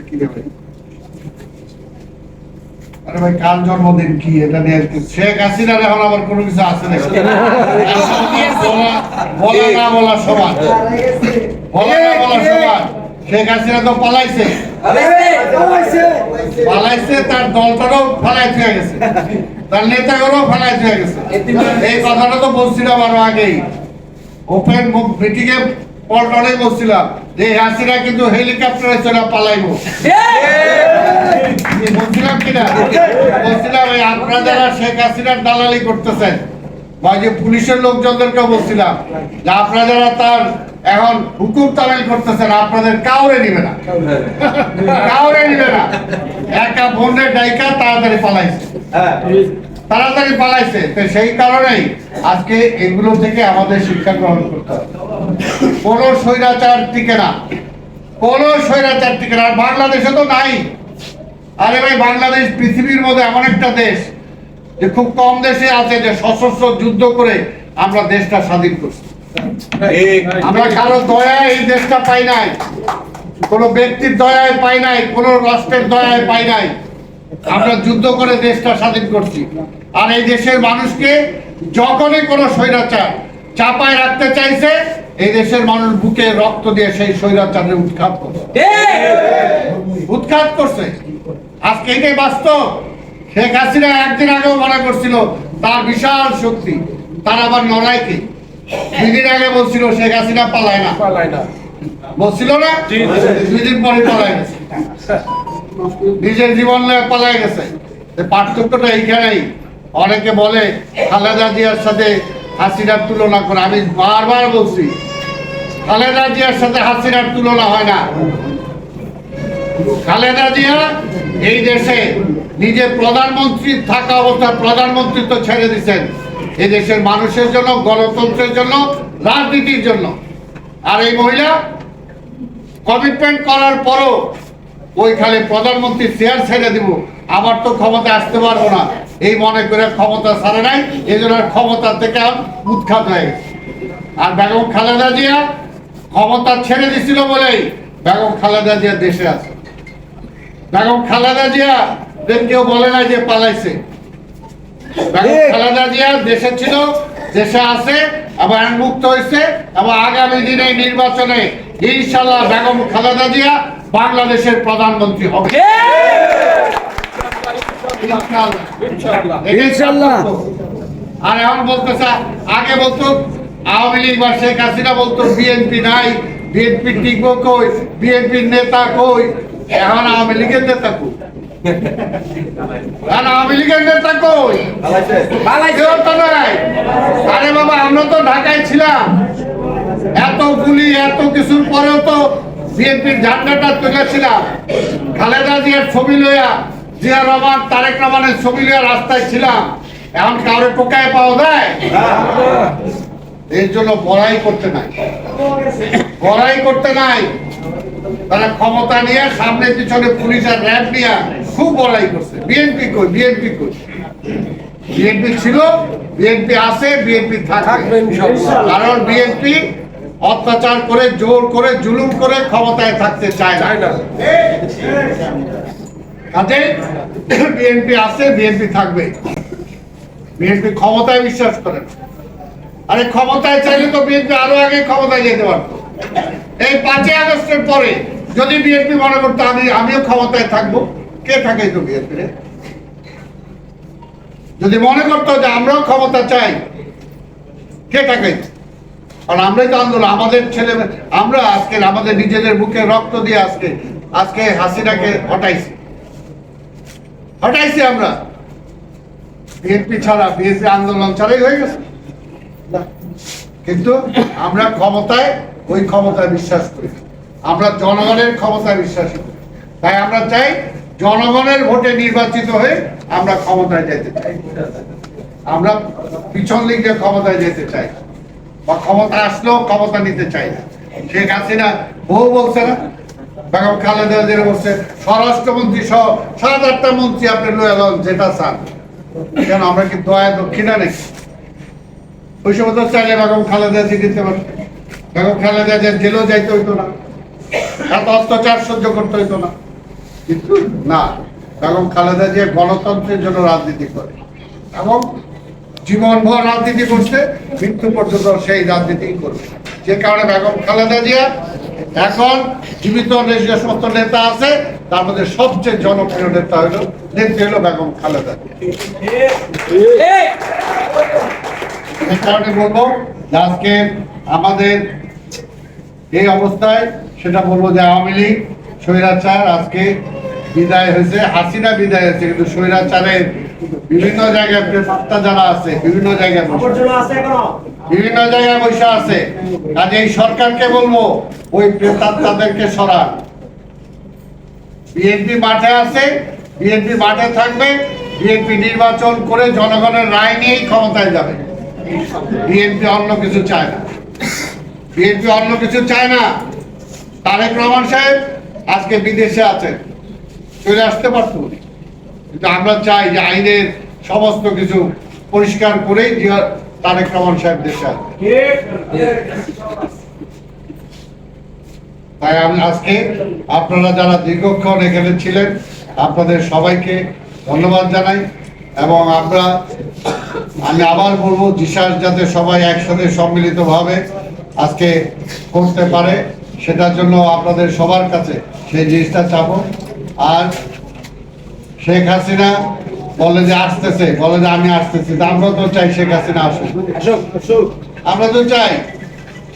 কি রে ভাই? আরে ভাই কার জন্মদিন কি? এটা নিয়ে শেখ হাসিনার এখন আবার কোনো কিছু আছে নাকি? বলা না বলা সমান বলা না বলা সমান শেখ হাসিনা তো পালাইছে। পালাইছে। তার দলটারও ফালাই হয়ে গেছে। তার নেতাগুলো ফালাই হয়ে গেছে। এই কথাটা তো বলছিলাম আরও আগেই। ওপেন মিটিং এ পল্টনে বলছিলাম যে এই হাসিনা কিন্তু হেলিকপ্টারে চলে পালাইবো। বলছিলাম কিনা? বলছিলাম এই আপনারা যারা শেখ হাসিনার দালালি করতেছেন বা যে পুলিশের লোকজনদেরকে বলছিলাম যে আপনারা যারা তার এখন হুকুম তামিল করতেছেন আপনাদের কাউরে নিবে না। কাউরে নিবে না। একা বন্যের ডাইকা তাড়াতাড়ি পালাইছে। তাড়াতাড়ি পালাইছে। তো সেই কারণেই আজকে এগুলো থেকে আমাদের শিক্ষা গ্রহণ করতে হবে। কোন স্বৈরাচার টিকে না। কোন স্বৈরাচার টিকে না। বাংলাদেশে তো নাই। আরে ভাই, বাংলাদেশ পৃথিবীর মধ্যে এমন একটা দেশ যে খুব কম দেশে আছে যে সশস্ত্র যুদ্ধ করে আমরা দেশটা স্বাধীন করছি। আমরা কারও দয়ায় এই দেশটা পাই নাই। কোনো ব্যক্তির দয়ায় পাই নাই, কোনো রাষ্ট্রের দয়ায় পাই নাই। আমরা যুদ্ধ করে দেশটা স্বাধীন করছি। আর এই দেশের মানুষকে যখনই কোনো স্বৈরাচার চাপায় রাখতে চাইছে এই দেশের মানুষ বুকে রক্ত দিয়ে সেই স্বৈরাচারের উৎখাত করছে। উৎখাত করছে। আজকে এটাই বাস্তব। শেখ হাসিনা একদিন আগেও মনে করছিল তার বিশাল শক্তি তার আবার লড়াইকে। দুই দিন আগে বলছিল শেখ হাসিনা পালায় না। পালায় না। বলছিল না? দুই দিন পরে পালায় গেছে। নিজের জীবন নিয়ে পালায় গেছে। পার্থক্যটা এইখানেই। অনেকে বলে খালেদা জিয়ার সাথে হাসিনার তুলনা করে আমি বারবার বলছি, খালেদা জিয়ার সাথে হাসিনার তুলনা হয় না। খালেদা জিয়া এই দেশে নিজে প্রধানমন্ত্রী থাকা অবস্থায় প্রধানমন্ত্রিত্ব ছেড়ে দিচ্ছেন এই দেশের মানুষের জন্য, গণতন্ত্রের জন্য, রাজনীতির জন্য। আর এই মহিলা কমিটমেন্ট করার পরও ওইখানে প্রধানমন্ত্রী চেয়ার ছেড়ে দিব। আবার তো ক্ষমতা আসতে পারব না। এই মনে করে ক্ষমতা ছাড়ে নাই এই জন্য ক্ষমতা থেকে উৎখাত হয়ে গেছে। আর বেগম খালেদা জিয়া ক্ষমতা ছেড়ে দিছিল বলেই বেগম খালেদা জিয়া দেশে আছে। বেগম খালেদা জিয়া কেউ বলে না যে পালাইছে। বেগম খালেদা জিয়া দেশে ছিল দেশে আছে আবার মুক্ত হয়েছে এবং আগামী দিনে নির্বাচনে ইনশাল্লাহ বেগম খালেদা জিয়া বাংলাদেশের প্রধানমন্ত্রী হবে। ইনশাআল্লাহ। আর এখন বলতেছে আগে বলতো আওয়ামী লীগ বা শেখ হাসিনা বলতো বিএনপি নাই বিএনপি টিকবো কই বিএনপির নেতা কই এখন আওয়ামী লীগের নেতা কই? আওয়ামী লীগের নেতা কই? কেউ তো নাই। আরে বাবা আমরা তো ঢাকায় ছিলাম। এত গুলি এত কিছুর পরেও তো বিএনপির ঝান্ডাটা তুলেছিলাম। খালেদা জিয়ার ছবি লইয়া জিয়া রহমান তারেক রহমানের ছবি লইয়া রাস্তায় ছিলাম। এখন কাউরে টোকায় পাওয়া যায়? এর জন্য বড়াই করতে নাই। বড়াই করতে নাই। তারা ক্ষমতা নিয়ে সামনে পিছনে পুলিশ আর র্যাব নিয়ে খুব বড়াই করছে। বিএনপি কই বিএনপি কই? বিএনপি ছিল বিএনপি আছে বিএনপি থাকবে। কারণ বিএনপি অত্যাচার করে জোর করে জুলুম করে ক্ষমতায় থাকতে চায় না। কাজে বিএনপি আছে বিএনপি থাকবে বিএনপি ক্ষমতায় বিশ্বাস করে। আরে ক্ষমতায় চাইলে তো বিএনপি আরও আগে ক্ষমতায় যেতে পারতো। এই পাঁচই আগস্টের পরে যদি বিএনপি মনে করতো আমি, আমিও ক্ষমতায় থাকব, কে থাকে তো বিএনপি যদি মনে করতো যে আমরাও ক্ষমতা চাই, কে থাকে? আর আমরাই তো আন্দোলন, আমাদের ছেলে আমরা আজকে আমাদের নিজেদের বুকে রক্ত দিয়ে আজকে আজকে হাসিনাকে হটাইছি। হটাইছি আমরা। বিএনপি ছাড়া বিএনপি আন্দোলন ছাড়াই হয়ে গেছে। কিন্তু আমরা ক্ষমতায়, ওই ক্ষমতায় বিশ্বাস করি। আমরা জনগণের ক্ষমতায় বিশ্বাস করি। তাই আমরা চাই জনগণের ভোটে নির্বাচিত হয়ে আমরা ক্ষমতায় যেতে চাই। আমরা পিছন দিয়ে ক্ষমতায় যেতে চাই। বা ক্ষমতা আসলেও ক্ষমতা নিতে চাই না। শেখ হাসিনা বহু বলছে না বেগম খালেদা জিয়া বলছে, স্বরাষ্ট্রমন্ত্রী সহ সাত আটটা মন্ত্রী আপনি লয়ে লন, যেটা চান। কেন, আমরা কি দয়া দক্ষিণা নাকি? ওই সময় তো চাইলে বেগম খালেদা জিয়া দিতে পারত বেগম খালেদা জিয়া জেলেও যাইতে হইতো না। এত অত্যাচার সহ্য করতে হইতো না। কিন্তু না, বেগম খালেদা জিয়া গণতন্ত্রের জন্য রাজনীতি করে। এবং জীবনভর রাজনীতি করছে, মৃত্যু পর্যন্ত সেই রাজনীতি করবে। যে কারণে বেগম খালেদা জিয়া এখন জীবিত যে সমস্ত নেতা আছে, তার মধ্যে সবচেয়ে জনপ্রিয় নেতা হলো, নেত্রী হলো বেগম খালেদা এই কারণে বলব আজকে আমাদের এই অবস্থায় সেটা বলব যে আওয়ামী লীগ স্বৈরাচার আজকে বিদায় হয়েছে, হাসিনা বিদায় হয়েছে, কিন্তু স্বৈরাচারের বিভিন্ন জায়গায় প্রেতাত্মা যারা আছে, বিভিন্ন জায়গায় বিভিন্ন জায়গায় বসে আছে। কাজে এই সরকারকে বলব, ওই প্রেতাত্মাদেরকে সরান। বিএনপি মাঠে আছে বিএনপি মাঠে থাকবে বিএনপি নির্বাচন করে জনগণের রায় নিয়েই ক্ষমতায় যাবে। বিএনপি অন্য কিছু চায় না। বিএনপি অন্য কিছু চায় না। তারেক রহমান সাহেব আজকে বিদেশে আছেন। চলে আসতে পারতো। কিন্তু আমরা চাই যে আইনের সমস্ত কিছু পরিষ্কার করেই তারেক রহমান সাহেব দেশে তাই আমি আজকে আপনারা যারা দীর্ঘক্ষণ এখানে ছিলেন আপনাদের সবাইকে ধন্যবাদ জানাই এবং আমরা আমি আবার বলব জিসাস যাতে সবাই একসাথে সম্মিলিতভাবে আজকে করতে পারে সেটার জন্য আপনাদের সবার কাছে সেই জিনিসটা চাবো। আর শেখ হাসিনা যে আসতেছে যে আমি আসতেছি আমরা তো চাই শেখ হাসিনা আসুক। আমরা তো চাই।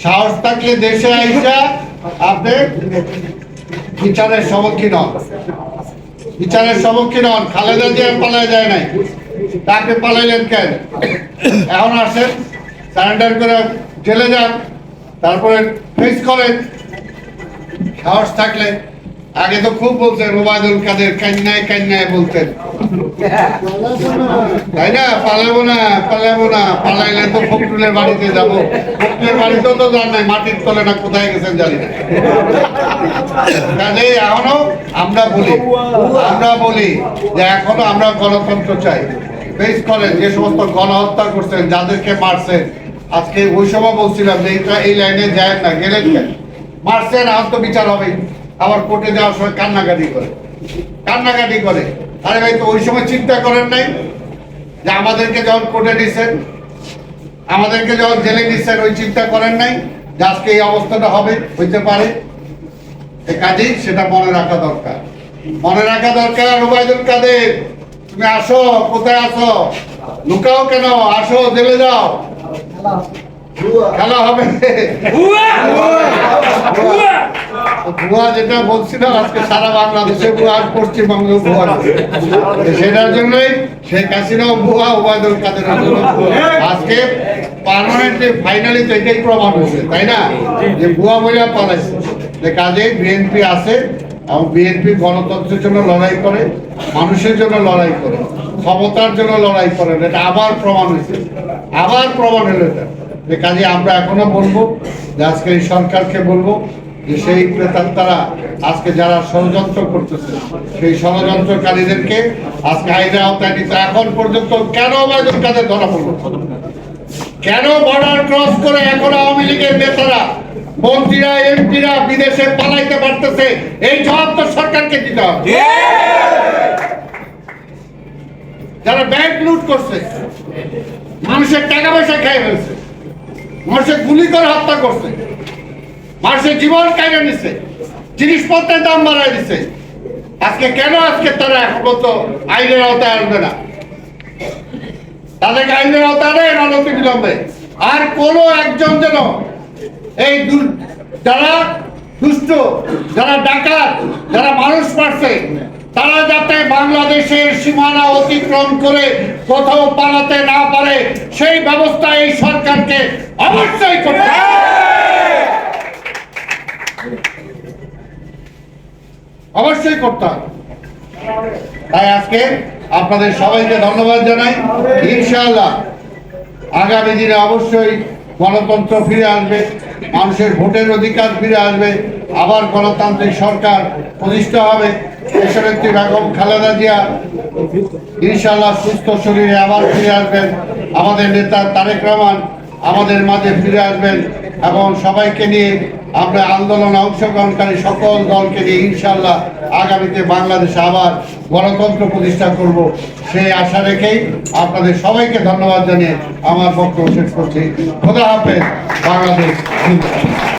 সাহস থাকলে দেশে আইসা আপনি বিচারের সম্মুখীন হন। বিচারের সম্মুখীন হন। খালেদা জিয়া পালায় যায় নাই। তাকে পালাইলেন কেন? এখন আসেন সারেন্ডার করে জেলে যান তারপরে ফেস করেন। সাহস থাকলে আগে তো খুব বলতেন রুবায়দুল কাদের কান্নায় কান্নায় বলতেন। তাই না? পালাবো না পালাবো না। পালাইলে তো ফখরুলের বাড়িতে যাব। ফখরুলের বাড়িতেও তো জান নাই, মাটির তলে না কোথায় গেছেন জানি না। কাজে এখনও আমরা বলি আমরা বলি যে এখনও আমরা গণতন্ত্র চাই। বেশ করেন, যে সমস্ত গণহত্যা করছেন, যাদেরকে মারছেন, আজকে ওই সময় বলছিলাম যে এই লাইনে যায় না, গেলেন মারছেন এখন তো বিচার হবে। আবার কোর্টে যাওয়ার সময় কান্নাকাটি করে। কান্নাকাটি করে। আরে ভাই, তো ওই সময় চিন্তা করেন নাই? যে আমাদেরকে যখন কোর্টে নিছেন, আমাদেরকে যখন জেলে নিচ্ছেন ওই চিন্তা করেন নাই? যে আজকে এই অবস্থাটা হবে, হইতে পারে? কাজেই সেটা মনে রাখা দরকার। মনে রাখা দরকার, রুবাইদুল কাদের, তুমি আসো, কোথায় আসো লুকাও কেন? আসো, জেলে যাও। খেলা হবে। ভুয়া! যেটা বলছিলাম আজকে সারা বাংলাদেশে ভুয়া আর পশ্চিমবঙ্গে ভুয়া সেটার জন্যই শেখ হাসিনাও ভুয়া ওবায়দুল কাদের আজকে পার্মানেন্টলি ফাইনালি তো এটাই প্রমাণ হয়েছে তাই না? যে ভুয়া মহিলা পালাইছে। যে কাজে বিএনপি আছে এবং বিএনপি গণতন্ত্রের জন্য লড়াই করে মানুষের জন্য লড়াই করে ক্ষমতার জন্য লড়াই করে এটা আবার প্রমাণ হয়েছে। আবার প্রমাণ হলো এটা। কাজে আমরা এখনও বলব যে আজকে এই সরকারকে বলব যে সেই প্রেতাত্মারা আজকে যারা ষড়যন্ত্র করতেছে সেই ষড়যন্ত্রকারীদেরকে আজকে আইনের আওতায় নিতে এখন পর্যন্ত কেন ওবায়দুল কাদের ধরা পড়ল কেন বর্ডার ক্রস করে এখন আওয়ামী লীগের নেতারা মন্ত্রীরা এমপিরা বিদেশে পালাইতে পারতেছে? এই জবাব তো সরকারকে দিতে হবে। যারা ব্যাংক লুট করছে মানুষের টাকা পয়সা খেয়ে ফেলছে। মানুষের গুলি করে হত্যা করছে। মানুষের জীবন কেড়ে নিছে। জিনিসপত্রের দাম বাড়ায় দিছে। আজকে কেন আজকে তারা এখন তো আইনের আওতায় আসবে না? তাদেরকে আইনের আওতায় আনেন অনতি বিলম্বে। আর কোনো একজন যেন এই যারা দুষ্ট, যারা ডাকাত, যারা মানুষ মারছে বাংলাদেশের সীমানা অতিক্রম করে কোথাও পালাতে না পারে, সেই ব্যবস্থা এই সরকারকে অবশ্যই করতে অবশ্যই করতে তাই আজকে আপনাদের সবাইকে ধন্যবাদ জানাই। ইনশাআল্লাহ আগামী দিনে অবশ্যই গণতন্ত্র ফিরে আসবে। মানুষের ভোটের অধিকার ফিরে আসবে। আবার গণতান্ত্রিক সরকার প্রতিষ্ঠা হবে। দেশনেত্রী বেগম খালেদা জিয়া ইনশাল্লাহ সুস্থ শরীরে আবার ফিরে আসবেন। আমাদের নেতা তারেক রহমান আমাদের মাঝে ফিরে আসবেন এবং সবাইকে নিয়ে আমরা আন্দোলন অংশগ্রহণকারী সকল দলকে নিয়ে ইনশাল্লাহ আগামীতে বাংলাদেশে আবার গণতন্ত্র প্রতিষ্ঠা করব সেই আশা রেখেই আপনাদের সবাইকে ধন্যবাদ জানিয়ে আমার বক্তব্য শেষ করছি খোদা হাফেজ, বাংলাদেশ।